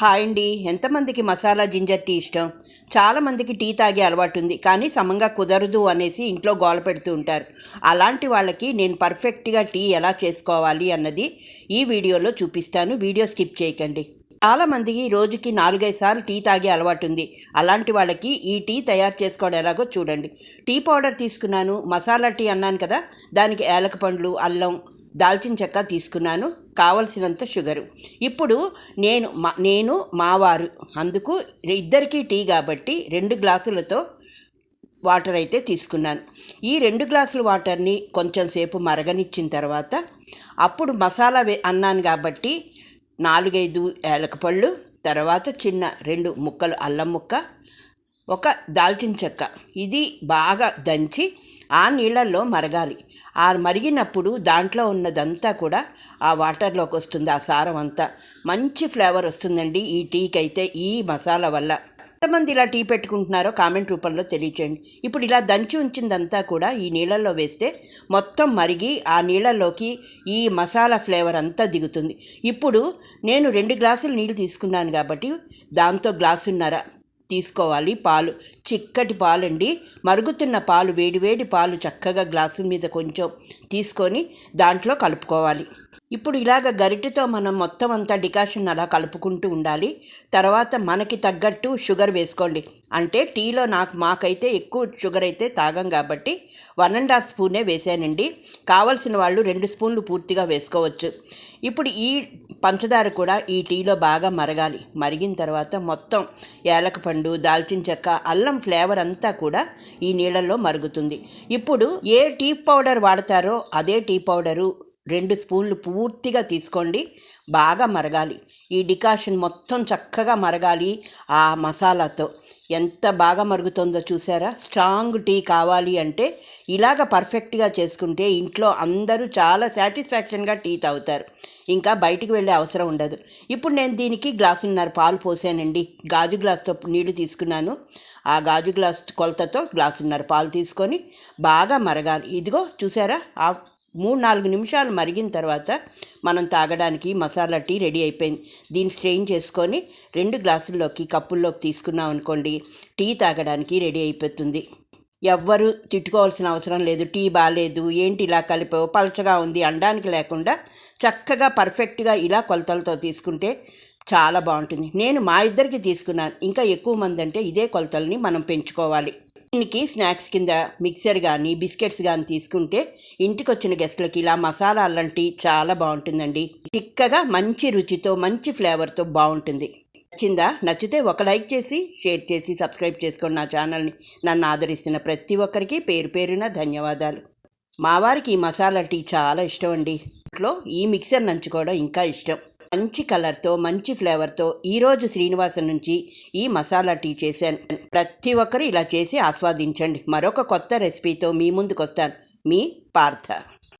Hi అండి. ఎంతమందికి masala ginger tea ఇష్టం? చాలామందికి టీ తాగే అలవాటు ఉంది. కానీ సమంగా కుదరదు అనేసి ఇంట్లో గోల పెడుతూ ఉంటారు. అలాంటి వాళ్ళకి నేను పర్ఫెక్ట్గా టీ ఎలా చేసుకోవాలి అన్నది ఈ వీడియోలో చూపిస్తాను. వీడియో స్కిప్ చేయకండి. చాలామందికి రోజుకి నాలుగైదు సార్లు టీ తాగే అలవాటు ఉంది అలాంటి వాళ్ళకి ఈ టీ తయారు చేసుకోవడం ఎలాగో చూడండి. టీ పౌడర్ తీసుకున్నాను మసాలా టీ అన్నాను కదా దానికి ఏలక పండ్లు అల్లం దాల్చిన చెక్క తీసుకున్నాను కావలసినంత షుగరు. ఇప్పుడు నేను మా నేను మావారు అందుకు ఇద్దరికీ టీ కాబట్టి రెండు గ్లాసులతో వాటర్ అయితే తీసుకున్నాను. ఈ రెండు గ్లాసుల వాటర్ని కొంచెం సేపు మరగనిచ్చిన తర్వాత అప్పుడు మసాలా వే అన్నాను కాబట్టి నాలుగైదు ఏలకపళ్ళు తర్వాత చిన్న రెండు ముక్కలు అల్లం ముక్క ఒక దాల్చిన చెక్క. ఇది బాగా దంచి ఆ నీళ్ళల్లో మరగాలి. ఆ మరిగినప్పుడు దాంట్లో ఉన్నదంతా కూడా ఆ వాటర్లోకి వస్తుంది ఆ సారం అంతా. మంచి ఫ్లేవర్ వస్తుందండి ఈ టీకి అయితే ఈ మసాలా వల్ల. ఎంతమంది ఇలా టీ పెట్టుకుంటున్నారో కామెంట్ రూపంలో తెలియచేయండి. ఇప్పుడు ఇలా దంచి ఉంచిందంతా కూడా ఈ నీళ్ళల్లో వేస్తే మొత్తం మరిగి ఆ నీళ్ళల్లోకి ఈ మసాలా ఫ్లేవర్ అంతా దిగుతుంది. ఇప్పుడు నేను రెండు గ్లాసులు నీళ్ళు తీసుకున్నాను కాబట్టి దాంతో గ్లాసున్నర. తీసుకోవాలి. పాలు చిక్కటి పాలండి. మరుగుతున్న పాలు వేడివేడి పాలు చక్కగా గ్లాసు మీద కొంచెం తీసుకొని దాంట్లో కలుపుకోవాలి. ఇప్పుడు ఇలాగ గరిటెతో మనం మొత్తం అంతా డికాషన్ అలా కలుపుకుంటూ ఉండాలి. తర్వాత మనకి తగ్గట్టు షుగర్ వేసుకోండి. అంటే టీలో నాకు మాకైతే ఎక్కువ షుగర్ అయితే తాగం కాబట్టి వన్ అండ్ హాఫ్ స్పూనే వేసానండి. కావలసిన వాళ్ళు రెండు స్పూన్లు పూర్తిగా వేసుకోవచ్చు. ఇప్పుడు ఈ పంచదార కూడా ఈ టీలో బాగా మరగాలి. మరిగిన తర్వాత మొత్తం ఏలకపండు దాల్చిన చెక్క అల్లం ఫ్లేవర్ అంతా కూడా ఈ నీళ్ళల్లో మరుగుతుంది. ఇప్పుడు ఏ టీ పౌడర్ వాడతారో అదే టీ పౌడరు రెండు స్పూన్లు పూర్తిగా తీసుకోండి. బాగా మరగాలి. ఈ డికాషన్ మొత్తం చక్కగా మరగాలి ఆ మసాలాతో. ఎంత బాగా మరుగుతుందో చూసారా? స్ట్రాంగ్ టీ కావాలి అంటే ఇలాగ పర్ఫెక్ట్గా చేసుకుంటే ఇంట్లో అందరూ చాలా సాటిస్ఫాక్షన్గా టీ తాగుతారు. ఇంకా బయటికి వెళ్ళే అవసరం ఉండదు. ఇప్పుడు నేను దీనికి గ్లాసున్నర పాలు పోసానండి. గాజు గ్లాస్తో నీళ్ళు తీసుకున్నాను. ఆ గాజు గ్లాస్ కొలతతో గ్లాసున్నర పాలు తీసుకొని బాగా మరగాలి. ఇదిగో చూసారా? ఆ మూడు నాలుగు నిమిషాలు మరిగిన తర్వాత మనం తాగడానికి మసాలా టీ రెడీ అయిపోయింది. దీన్ని స్ట్రెయిన్ చేసుకొని రెండు గ్లాసుల్లోకి కప్పుల్లోకి తీసుకున్నాం అనుకోండి టీ తాగడానికి రెడీ అయిపోతుంది. ఎవ్వరు తిట్టుకోవాల్సిన అవసరం లేదు. టీ బాగాలేదు ఏంటి ఇలా కలిపావు పలచగా ఉంది అనడానికి లేకుండా చక్కగా పర్ఫెక్ట్గా ఇలా కొలతలతో తీసుకుంటే చాలా బాగుంటుంది. నేను మా ఇద్దరికి తీసుకున్నాను. ఇంకా ఎక్కువ మంది అంటే ఇదే కొలతల్ని మనం పెంచుకోవాలి. దీనికి స్నాక్స్ కింద మిక్సర్ కానీ బిస్కెట్స్ కానీ తీసుకుంటే ఇంటికి వచ్చిన గెస్ట్లకి ఇలా మసాలా అల్లం టీ చాలా బాగుంటుందండి. చిక్కగా మంచి రుచితో మంచి ఫ్లేవర్తో బాగుంటుంది. నచ్చిందా? నచ్చితే ఒక లైక్ చేసి షేర్ చేసి సబ్స్క్రైబ్ చేసుకోండి నా ఛానల్ని. నన్ను ఆదరిస్తున్న ప్రతి ఒక్కరికి పేరు పేరున ధన్యవాదాలు. మా వారికి ఈ మసాలా టీ చాలా ఇష్టం అండి. ఇంట్లో ఈ మిక్సర్ నంచుకోవడం ఇంకా ఇష్టం. మంచి కలర్తో మంచి ఫ్లేవర్తో ఈరోజు శ్రీనివాసం నుంచి ఈ మసాలా టీ చేశాను. ప్రతి ఒక్కరు ఇలా చేసి ఆస్వాదించండి. మరొక కొత్త రెసిపీతో మీ ముందుకు వస్తాను మీ పార్థ.